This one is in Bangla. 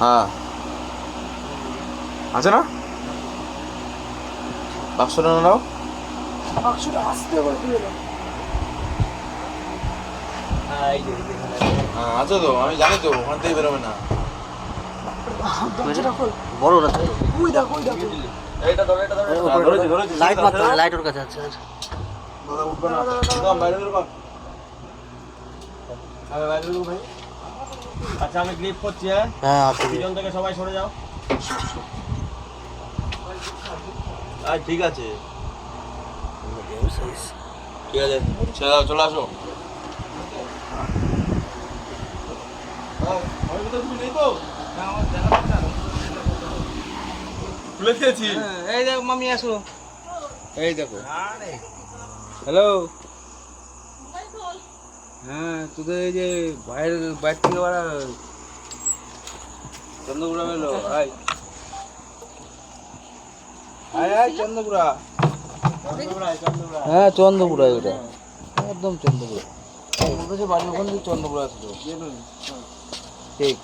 হ্যাঁ আছে না বাক্সটা না নাও বাক্সটা আস্তে হ্যাঁ আছে। হ্যাঁ তো আমি জানি তো ওখান থেকে বেরোবে না বড় না ওই দেখো ওই দেখো এইটা ধরো এটা ধরো হ্যাঁ, ধরেছি, ধরেছি। লাইট লাইট ওর কাছে আছে দাদা উঠবে না দাদা বাইরে বেরোবা বাইরে বেরোবো ভাই আচ্ছা আমি ক্লিপ করছি হ্যাঁ? হ্যাঁ আছে পিছন থেকে সবাই সরে যাও। আর ঠিক আছে। ঠিক আছে ছেড়ে দাও চলে আসো। খুলে দিয়েছি। এই দেখো মামি আসো। এই দেখো। হ্যালো হ্যাঁ তোদের এই যে বাইরে বাইর থেকে ওরা চন্দ্রপুরা এলো। আয়। আয় আয় চন্দ্রপুরা। হ্যাঁ চন্দ্রপুরা এটা। একদম চন্দ্রপুরা। বাড়ির বাড়ি ওখান চন্দ্রপুরা আসলো। ঠিক।